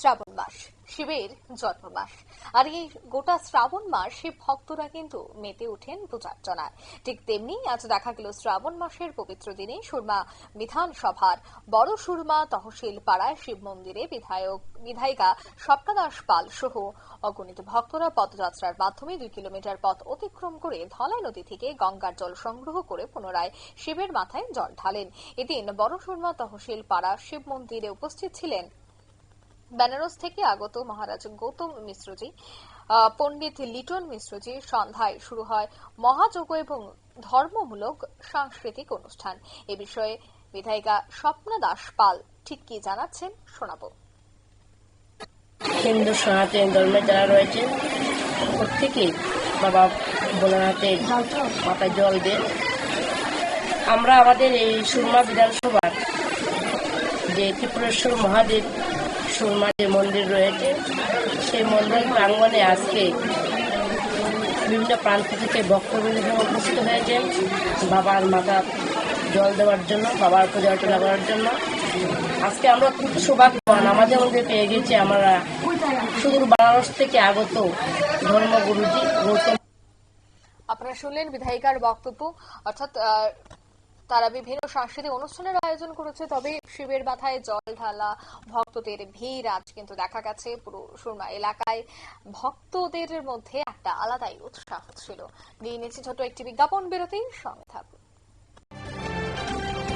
শ্রাবণ মাস, শিবের জন্ম মাস। আর এই গোটা শ্রাবণ মাস শিব ভক্তরা কিন্তু মেতে ওঠেন পূজার্চনায় ঠিক তেমনি আজ দেখা গেল শ্রাবণ মাসের পবিত্র দিনে সুরমা বিধানসভার বড় সুরমা তহসিল পাড়ায় শিব মন্দিরে বিধায়ক, বিধায়িকা স্বপ্নদাস পাল সহ অগণিত ভক্তরা পদযাত্রার মাধ্যমে দুই কিলোমিটার পথ অতিক্রম করে ধলাই নদী থেকে গঙ্গার জল সংগ্রহ করে পুনরায় শিবের মাথায় জল ঢালেন। এদিন বড় সুরমা তহসিল পাড়া শিব মন্দিরে উপস্থিত ছিলেন বেনারস থেকে আগত মহারাজ গৌতম মিশ্রজি পণ্ডিত লিটন মিশ্রজি সন্ধ্যায় শুরু হয় মহাযজ্ঞ এবং ধর্মমূলক সাংস্কৃতিক অনুষ্ঠান। এ বিষয়ে বিধায়িকা স্বপ্না দাস পাল ঠিক কি জানাচ্ছেন শোনাবো। হিন্দু সনাতন ধর্মের যারা রয়েছেন প্রত্যেকেই বাবা ভোলানাথের মাথায় জল দেন আমরা আমাদের এই সুরমা বিধানসভার যে ত্রিপুরেশ্বর মহাদেব যে মন্দির রয়েছে। সেই মন্দির প্রাঙ্গণে আজকে বিভিন্ন প্রান্ত থেকে ভক্তবৃন্দ উপস্থিত হয়েছেন। বাবার মাথা জল দেওয়ার জন্য, বাবার পূজা অর্চনা করার জন্য। আজকে আমরা খুব সৌভাগ্যবান। আমাদের মধ্যে পেয়ে গেছি আমরা সুদূর বানারস থেকে আগত ধর্মগুরুজি গৌতম আপনারা শুনলেন বিধায়িকার বক্তব্য। অর্থাৎ তারা বিভিন্ন সাংস্কৃতিক অনুষ্ঠানের আয়োজন করেছে, তবে শিবের মাথায় জল ঢালা, ভক্তদের ভিড় আজ কিন্তু দেখা গেছে পুরো সুরমা এলাকায়। ভক্তদের মধ্যে একটা আলাদাই উৎসাহ ছিল। নিয়ে নিয়েছি ছোট একটি বিজ্ঞাপন বিরতি সঙ্গে থাকুন।